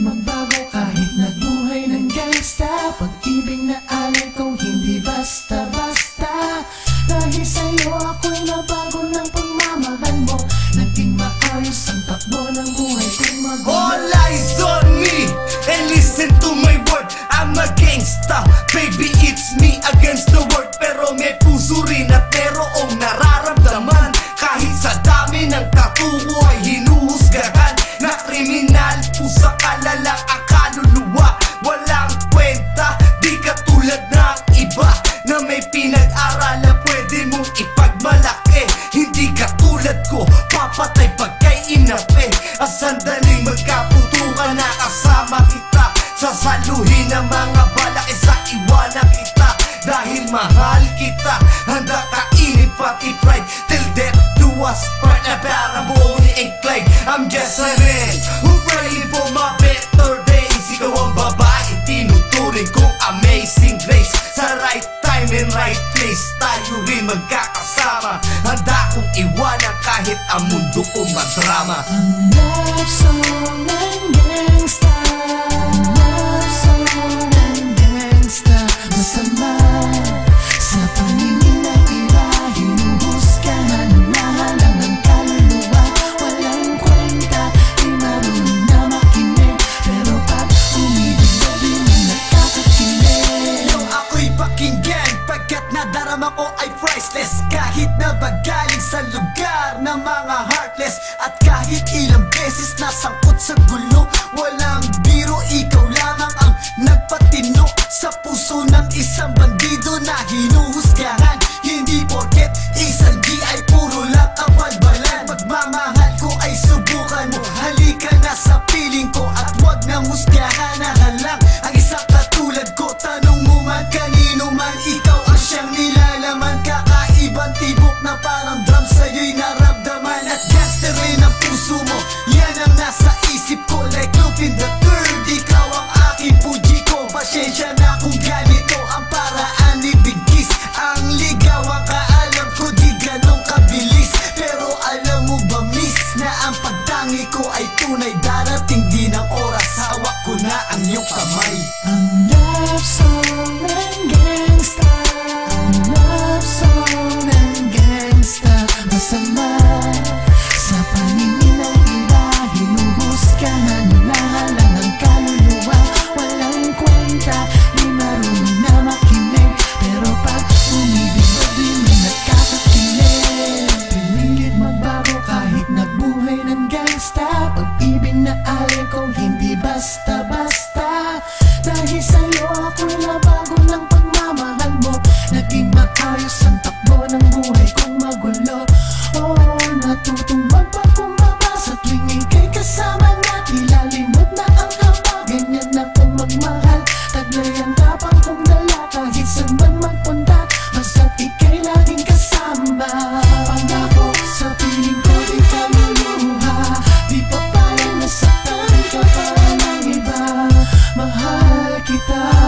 Magbago kahit nagbuhay ng gangsta. Pag-ibig na alay ko hindi basta-basta. Dahil sa'yo ako'y nabago ng pagmamahal mo. Naging maayos ang takbo ng buhay kong magulo All eyes on me and listen to my word. I'm a gangsta, baby it's me against the world sandaling magkaputukan na kasama kita. Sasaluhin ang mga balak isa iwanan kita. Dahil mahal kita Handa kainin pati pride Till death do us part Na parang buong ni Clay I'm just a man Who praying for my better days. Ikaw ang babae Tinuturing kong amazing grace Sa right time and right place Tayo rin magkakasama. Handa kong iwanan kahit ang mundo ko madrama Ang love song Na bagaling sa lugar ng mga heartless. At kahit ilang beses nasangkot sa gulo Walang biro, ikaw lamang ang nagpatino. Sa puso ng isang bandido na hinuhusgahan Hindi porket isang di ay puro lang kabalbalan Pagmamahal ko ay subukan mo Halika na sa piling ko at wag nang husgahan. Na halang Ang isang katulad ko Tanong mo man kanino man Ikaw ang siyang nilalaman. Kakaibang tibok na parang drum. Sa'yo'y naramdaman At gangster rin ang puso mo. Yan ang nasa isip ko Like Lupin the Third. Ikaw ang aking puji ko. Pasensya na kung ganito Ang paraan. Ni Bigis Ang ligaw ang kaalam ko Di ganong kabilis. Pero alam mo ba miss Na ang pagtangi ko ay tunay Darating din ang oras. Hawak ko na ang iyong kamay kita